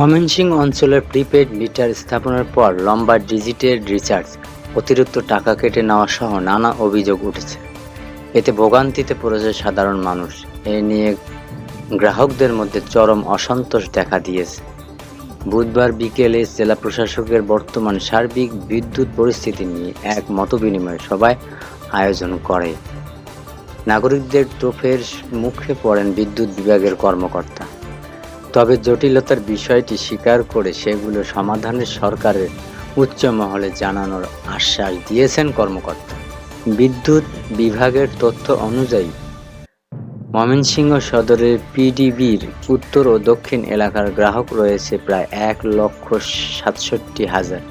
ময়মনসিংহ অঞ্চলের prepaid metre স্থাপনের পর লম্বা ডিজিটের রিচার্জ, অতিরিক্ত টাকা কেটে নেওয়া সহ নানা অভিযোগ উঠেছে। এতে ভোগান্তিতে পড়েছে সাধারণ মানুষ। এ নিয়ে গ্রাহকদের মধ্যে চরম অসন্তোষ দেখা দিয়েছে। বুধবার বিকেলে জেলা প্রশাসকের বর্তমান সার্বিক বিদ্যুৎ পরিস্থিতি নিয়ে এক মতবিনিময় সভায় আয়োজন করে। নাগরিকদের তোফের মুখে পড়েন বিদ্যুৎ বিভাগের কর্মকর্তা। তবে জটিলতার বিষয়টি স্বীকার করে সেগুলো সমাধানের সরকারের উচ্চ মহলে জানানোর আশ্বাস দিয়েছেন কর্মকর্তা। বিদ্যুৎ বিভাগের তথ্য অনুযায়ী, ময়মনসিংহ সদরের পিডিবির উত্তর ও দক্ষিণ এলাকার গ্রাহক রয়েছে প্রায় এক লক্ষ সাতষট্টি হাজার।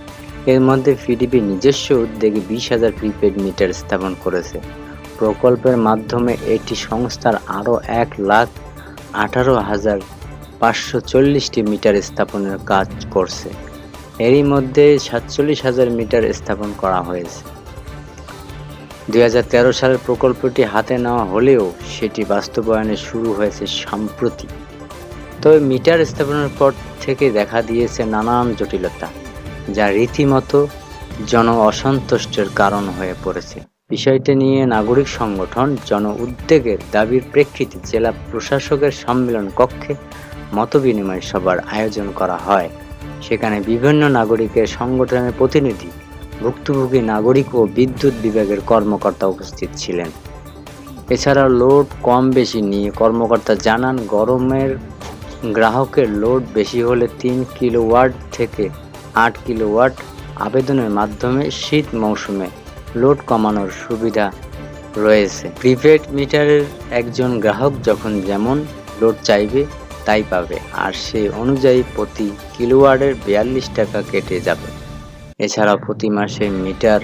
এর মধ্যে পিডিবি নিজস্ব উদ্যোগে বিশ হাজার প্রিপেড মিটার স্থাপন করেছে। প্রকল্পের মাধ্যমে এটি সংস্থার আরও এক লাখ আঠারো হাজার পাঁচশো চল্লিশটি মিটার স্থাপনের কাজ করছে। এরই মধ্যে সাতচল্লিশ হাজার মিটার স্থাপন করা হয়েছে। দুই হাজার তেরো সালের প্রকল্পটি হাতে নেওয়া হলেও সেটি বাস্তবায়নে শুরু হয়েছে সম্প্রতি। তবে মিটার স্থাপনের পর থেকে দেখা দিয়েছে নানান জটিলতা, যা রীতিমতো জন অসন্তুষ্টের কারণ হয়ে পড়েছে। বিষয়টি নিয়ে নাগরিক সংগঠন জন উদ্বেগের দাবির প্রেক্ষিতে জেলা প্রশাসকের সম্মেলন কক্ষে মতবিনিময় সভার আয়োজন করা হয়। সেখানে বিভিন্ন নাগরিকের সংগঠনের প্রতিনিধি, ভুক্তভোগী নাগরিক ও বিদ্যুৎ বিভাগের কর্মকর্তা উপস্থিত ছিলেন। এছাড়া লোড কম বেশি নিয়ে কর্মকর্তা জানান, গরমের গ্রাহকের লোড বেশি হলে তিন কিলোওয়াট থেকে আট কিলোওয়াট আবেদনের মাধ্যমে শীত মৌসুমে লোড কমানোর সুবিধা রয়েছে। প্রিপেড মিটারের একজন গ্রাহক যখন যেমন লোড চাইবে তাই পাবে। আর সে অনুযায়ী প্রতি কিলোওয়ার্ডের বিয়াল্লিশ টাকা কেটে যাবে। এছাড়া প্রতি মাসে মিটার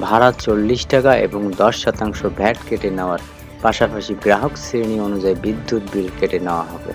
ভাড়া চল্লিশ টাকা এবং দশ শতাংশ ভ্যাট কেটে নেওয়ার পাশাপাশি গ্রাহক শ্রেণি অনুযায়ী বিদ্যুৎ বিল কেটে নেওয়া হবে।